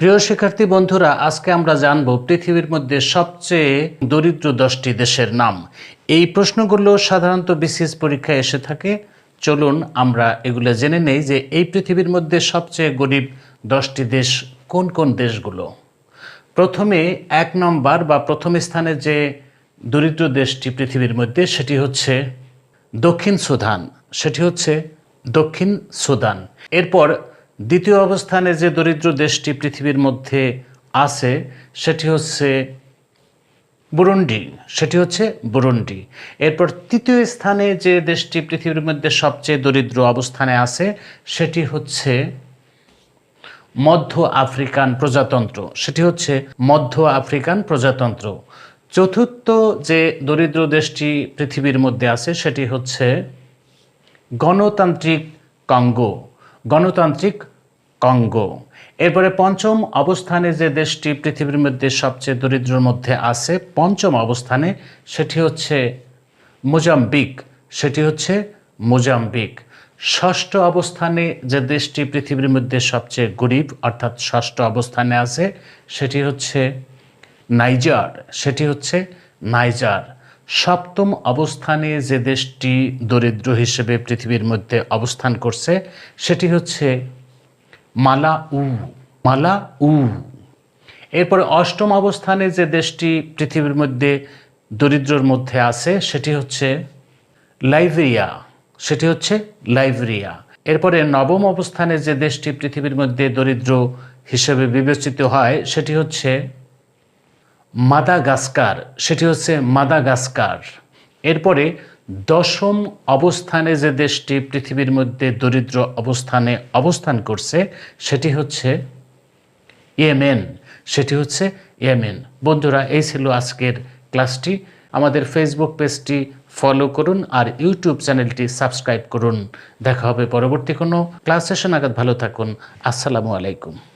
প্রিয় শিক্ষার্থী বন্ধুরা, আজকে আমরা জানব পৃথিবীর মধ্যে সবচেয়ে দরিদ্র দশটি দেশের নাম। এই প্রশ্নগুলো সাধারণত বিসিএস পরীক্ষায় এসে থাকে। চলুন আমরা এগুলো জেনে নেই যে এই পৃথিবীর মধ্যে সবচেয়ে গরিব দশটি দেশ কোন কোন দেশগুলো। প্রথমে এক নম্বর বা প্রথম স্থানে যে দরিদ্র দেশটি পৃথিবীর মধ্যে, সেটি হচ্ছে দক্ষিণ সুদান। সেটি হচ্ছে দক্ষিণ সুদান। এরপর দ্বিতীয় অবস্থানে যে দরিদ্র দেশটি পৃথিবীর মধ্যে আছে, সেটি হচ্ছে বুরুন্ডি। সেটি হচ্ছে বুরুন্ডি। এরপর তৃতীয় স্থানে যে দেশটি পৃথিবীর মধ্যে সবচেয়ে দরিদ্র অবস্থানে আছে, সেটি হচ্ছে মধ্য আফ্রিকান প্রজাতন্ত্র। সেটি হচ্ছে মধ্য আফ্রিকান প্রজাতন্ত্র। চতুর্থ যে দরিদ্র দেশটি পৃথিবীর মধ্যে আছে, সেটি হচ্ছে গণতান্ত্রিক কঙ্গো। গণতান্ত্রিক কঙ্গো। এরপরে পঞ্চম অবস্থানে যে দেশটি পৃথিবীর মধ্যে সবচেয়ে দরিদ্রর মধ্যে আছে, পঞ্চম অবস্থানে সেটি হচ্ছে মোজাম্বিক। সেটি হচ্ছে মোজাম্বিক। ষষ্ঠ অবস্থানে যে দেশটি পৃথিবীর মধ্যে সবচেয়ে গরিব, অর্থাৎ ষষ্ঠ অবস্থানে আছে, সেটি হচ্ছে নাইজার। সেটি হচ্ছে নাইজার। সপ্তম অবস্থানে যে দেশটি দরিদ্র হিসেবে পৃথিবীর মধ্যে অবস্থান করছে, সেটি হচ্ছে মালা উ মালা উ এরপরে অষ্টম অবস্থানে যে দেশটি পৃথিবীর মধ্যে দরিদ্রর মধ্যে আছে, সেটি হচ্ছে লাইবেরিয়া। সেটি হচ্ছে লাইবেরিয়া। এরপরে নবম অবস্থানে যে দেশটি পৃথিবীর মধ্যে দরিদ্র হিসেবে বিবেচিত হয়, সেটি হচ্ছে মাদাগাস্কার, সেটি হচ্ছে মাদাগাস্কার। এরপরে দশম অবস্থানে যে দেশটি পৃথিবীর মধ্যে দরিদ্র অবস্থানে অবস্থান করছে, সেটি হচ্ছে ইয়েমেন, সেটি হচ্ছে ইয়েমেন। বন্ধুরা, এই ছিল আজকের ক্লাসটি। আমাদের ফেসবুক পেজটি ফলো করুন আর ইউটিউব চ্যানেলটি সাবস্ক্রাইব করুন। দেখা হবে পরবর্তী কোনো ক্লাস সেশন আগাত ভালো থাকুন। আসসালামু আলাইকুম।